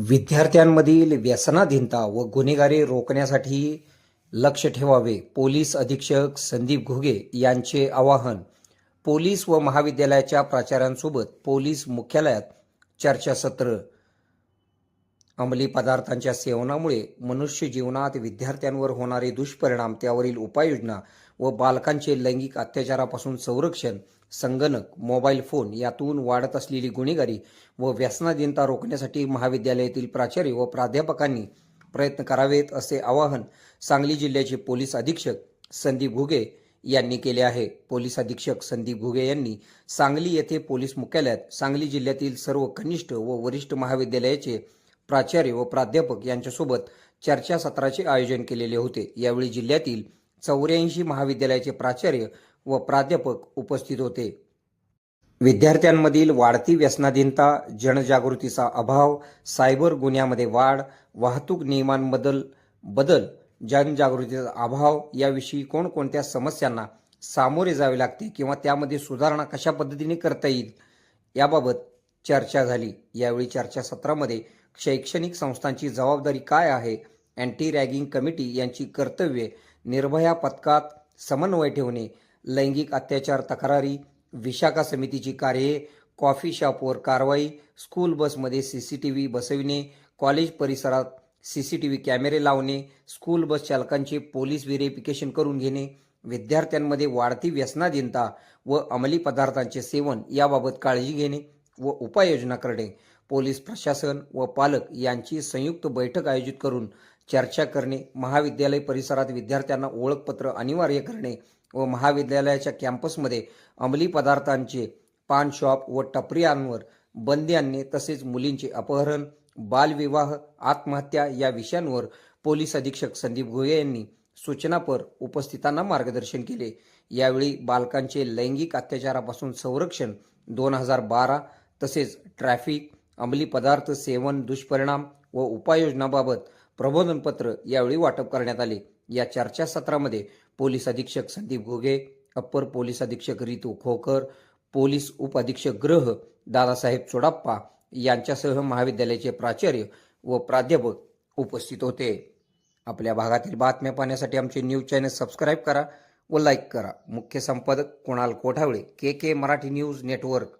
विद्यार्थ्यांमधील व्यसनाधीनता व गुन्हेगारी रोखण्यासाठी लक्ष ठेवावे पोलीस अधीक्षक संदीप घुगे यांचे आवाहन. पोलीस व महाविद्यालयाच्या प्राचार्यांसोबत पोलीस मुख्यालयात चर्चासत्र अंमली पदार्थांच्या सेवनामुळे मनुष्य जीवनात विद्यार्थ्यांवर होणारे दुष्परिणाम त्यावरील उपाययोजना व बालकांचे लैंगिक अत्याचारापासून संरक्षण संगणक मोबाईल फोन यातून वाढत असलेली गुन्हेगारी व व्यसनाधीनता रोखण्यासाठी महाविद्यालयातील प्राचार्य व प्राध्यापकांनी प्रयत्न करावेत असे आवाहन सांगली जिल्ह्याचे पोलीस अधीक्षक संदीप घुगे यांनी केले आहे. पोलीस अधीक्षक संदीप घुगे यांनी सांगली येथे पोलीस मुख्यालयात सांगली जिल्ह्यातील सर्व कनिष्ठ व वरिष्ठ महाविद्यालयाचे प्राचार्य व प्राध्यापक यांच्यासोबत चर्चासत्राचे आयोजन केलेले होते. यावेळी जिल्ह्यातील चौऱ्याऐंशी महाविद्यालयाचे प्राचार्य व प्राध्यापक उपस्थित होते. विद्यार्थ्यांमधील वाढती व्यसनाधीनता जनजागृतीचा अभाव सायबर गुन्ह्यामध्ये वाढ वाहतूक नियमांबद्दल बदल जनजागृतीचा अभाव याविषयी कोणकोणत्या समस्यांना सामोरे जावे लागते किंवा त्यामध्ये सुधारणा कशा पद्धतीने करता येईल याबाबत चर्चा झाली. यावेळी चर्चासत्रामध्ये शैक्षणिक संस्थांची जबाबदारी काय आहे अँटी रॅगिंग कमिटी यांची कर्तव्ये निर्भया पथकात समन्वय ठेवणे लैंगिक अत्याचार तक्रारी विशाखा समितीची कार्ये कॉफी शॉपवर कारवाई स्कूल बसमध्ये सी सी टी व्ही बसविणे कॉलेज परिसरात सी सी टी व्ही कॅमेरे लावणे स्कूल बस चालकांचे पोलीस व्हेरिफिकेशन करून घेणे विद्यार्थ्यांमध्ये वाढती व्यसनाधीनता व अंमली पदार्थांचे सेवन याबाबत काळजी घेणे व उपाययोजना करणे. पोलीस प्रशासन व पालक यांची संयुक्त बैठक आयोजित करून चर्चा करणे महाविद्यालय परिसरात विद्यार्थ्यांना ओळखपत्र अनिवार्य करणे व महाविद्यालयाच्या कॅम्पसमध्ये अंमली पदार्थांचे पान शॉप व टपऱ्यांवर बंदी आणणे तसेच मुलींचे अपहरण बालविवाह आत्महत्या या विषयांवर पोलीस अधीक्षक संदीप गोये यांनी सूचनापर उपस्थितांना मार्गदर्शन केले. यावेळी बालकांचे लैंगिक अत्याचारापासून संरक्षण दोन हजार बारा तसेच ट्रॅफिक अंमली पदार्थ सेवन दुष्परिणाम व उपाययोजनाबाबत प्रबोधनपत्र यावेळी वाटप करण्यात आले. या चर्चासत्रामध्ये पोलीस अधीक्षक संदीप घोगे अप्पर पोलीस अधीक्षक रितू खोकर पोलीस उपअधीक्षक ग्रह दादासाहेब चोडाप्पा यांच्यासह महाविद्यालयाचे प्राचार्य व प्राध्यापक उपस्थित होते. आपल्या भागातील बातम्या पाहण्यासाठी आमचे न्यूज चॅनल सबस्क्राईब करा व लाईक करा. मुख्य संपादक Kunal Kothawale K K Marathi news network.